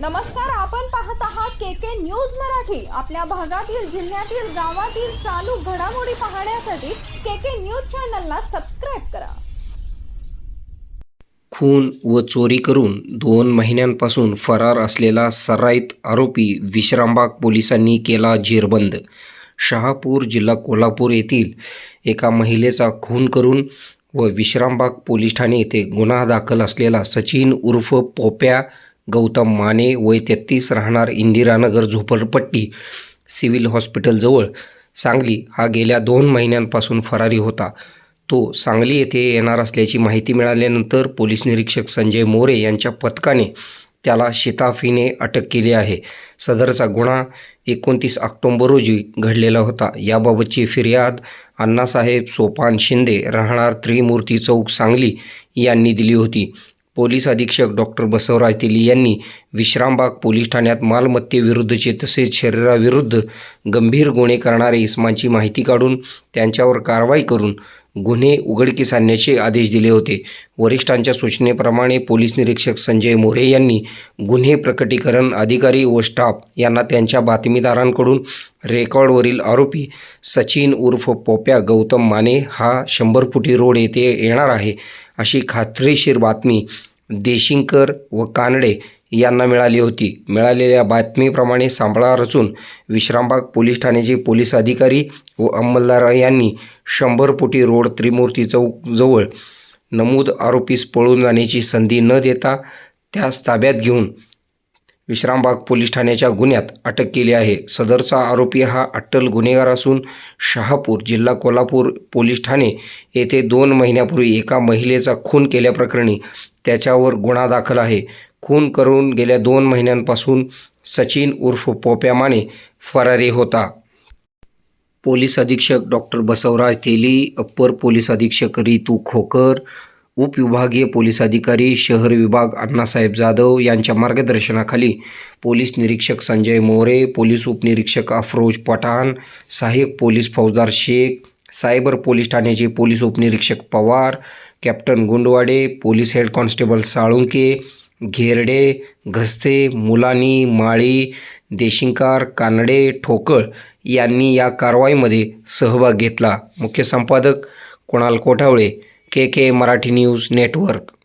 नमस्कार आपण पाहत आहात के के न्यूज मराठी. आपल्या भागातील जिल्ह्यातील गावातील चालू घडामोडी पाहण्यासाठी के के न्यूज चॅनलला सबस्क्राईब करा. खून व चोरी करून दोन महिन्यांपासून फरार असलेला सराईत आरोपी विश्रामबाग पोलिसांनी केला जेरबंद. शहापूर जिल्हा कोल्हापूर येथील एका महिलेचा खून करून व विश्रामबाग पोलीस ठाणे येथे गुन्हा दाखल असलेला सचिन उर्फ पोप्या गौतम माने वय तेहतीस राहणार इंदिरानगर झोपडपट्टी सिव्हिल हॉस्पिटलजवळ. सांगली हा गेल्या दोन महिन्यांपासून फरारी होता. तो सांगली येथे येणार असल्याची माहिती मिळाल्यानंतर पोलीस निरीक्षक संजय मोरे यांच्या पथकाने त्याला शिताफीने अटक केली आहे. सदरचा गुन्हा एकोणतीस ऑक्टोंबर रोजी घडलेला होता. याबाबतची फिर्याद अण्णासाहेब सोपान शिंदे राहणार त्रिमूर्ती चौक सांगली यांनी दिली होती. पोलीस अधीक्षक डॉक्टर बसवराज तेली यांनी विश्रामबाग पोलीस ठाण्यात मालमत्तेविरुद्धचे तसेच शरीराविरुद्ध गंभीर गुन्हे करणारे इस्मांची माहिती काढून त्यांच्यावर कारवाई करून गुन्हे उघडकीस आणण्याचे आदेश दिले होते. वरिष्ठांच्या सूचनेप्रमाणे पोलीस निरीक्षक संजय मोरे यांनी गुन्हे प्रकटीकरण अधिकारी व स्टाफ यांना त्यांच्या बातमीदारांकडून रेकॉर्डवरील आरोपी सचिन उर्फ पोप्या गौतम माने हा शंभर फुटी रोड येथे येणार आहे अशी खात्रीशीर बातमी देशिंकर व कानडे यांना मिळाली होती. मिळालेल्या बातमीप्रमाणे सांभाळा रचून विश्रामबाग पोलीस ठाण्याचे पोलीस अधिकारी व अंमलदार यांनी शंभर फुटी रोड त्रिमूर्ती चौक जवळ नमूद आरोपीस पळून जाण्याची संधी न देता त्यास ताब्यात घेऊन विश्रामबाग पोलीस ठाण्याच्या गुन्ह्यात अटक केली आहे. सदरचा आरोपी हा अट्टल गुन्हेगार असून शहापूर जिल्हा कोल्हापूर पोलीस ठाणे येथे दोन महिन्यापूर्वी एका महिलेचा खून केल्याप्रकरणी त्याच्यावर गुन्हा दाखल आहे. खून करून गेल्या दोन महिन्यांपासून सचिन उर्फ पोप्या माने फरारी होता. पोलीस अधीक्षक doctor Basavraj Teli upper police अधीक्षक रितू खोकर उपविभागीय पोलीस अधिकारी शहर विभाग अण्णासाहेब जाधव यांच्या मार्गदर्शनाखाली पोलीस निरीक्षक संजय मोरे पोलीस उपनिरीक्षक अफरोज पठाण साहेब पोलीस फौजदार शेख सायबर पोलीस ठाण्याचे पोलीस उपनिरीक्षक Pawar captain Gundwade police head constable Salunke Gherde Ghaste Mulani Mali Deshinkar Kanade Thokal यांनी या कारवाईमध्ये सहभाग घेतला. मुख्य संपादक Kunal Kothavale K K Marathi news network.